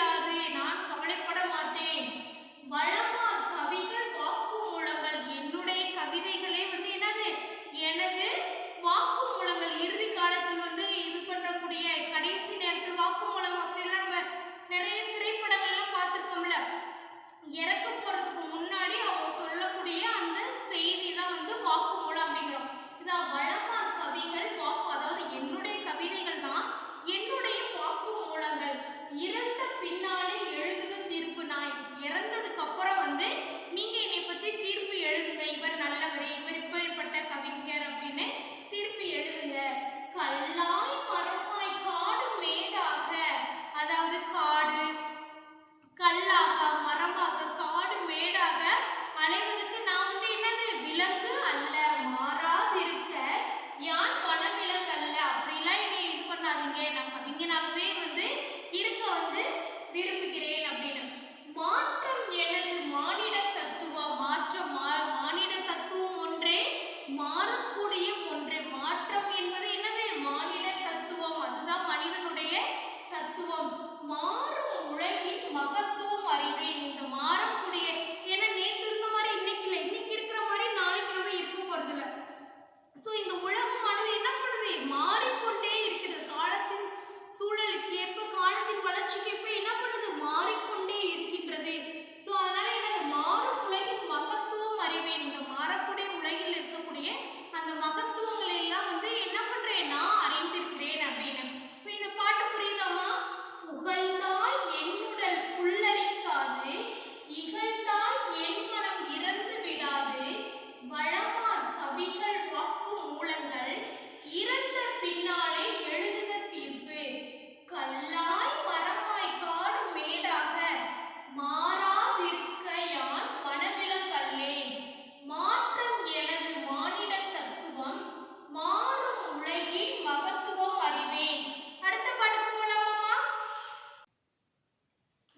விடாது நான் கவலைப்பட மாட்டேன். வளமார் கவிகள் வாக்கு மூலங்கள் என்னுடைய கவிதைகளே வந்து என்னது? எனது வாக்கு மூலங்கள் இறுதி காலத்தில் வந்து இது பண்ணக்கூடிய கடைசி நேரத்தில் வாக்கு மூலம் அப்படிலாம் நம்ம நிறைய திரைப்படங்கள்லாம் பார்த்துருக்கோம்ல. இறக்க போறதுக்கு முன்னாடி அவங்க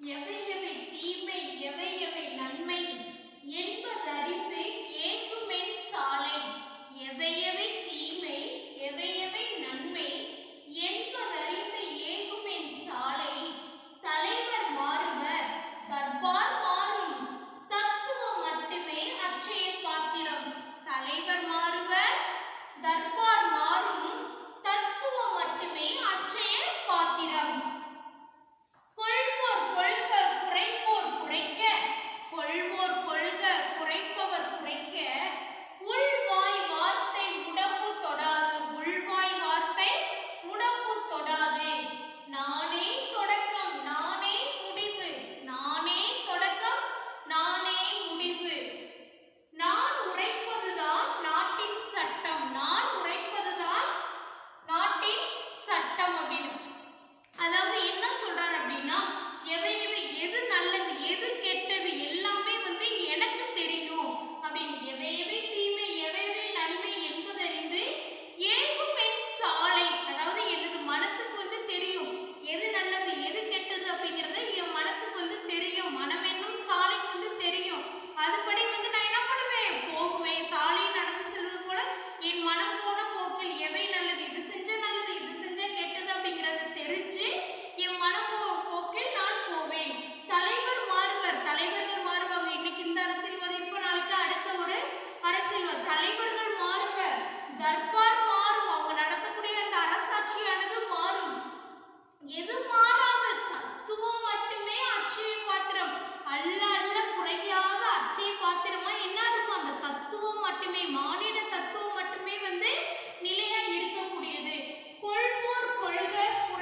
எவை எவை தீமை எவை எவை நன்மை என்பதறிந்து ஏங்குமென் சாலை. எவை எவை தீமை எவை எவை நன்மை என்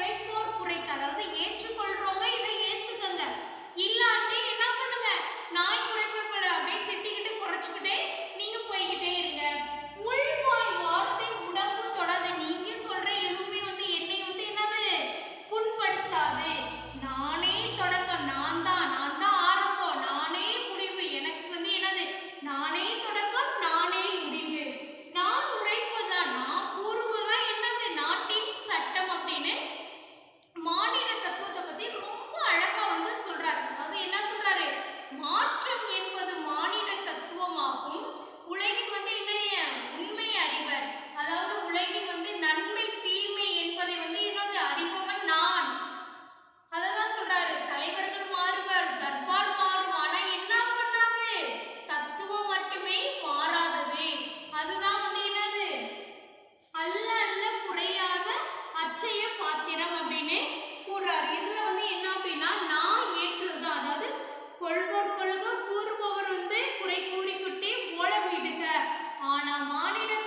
make more மானிட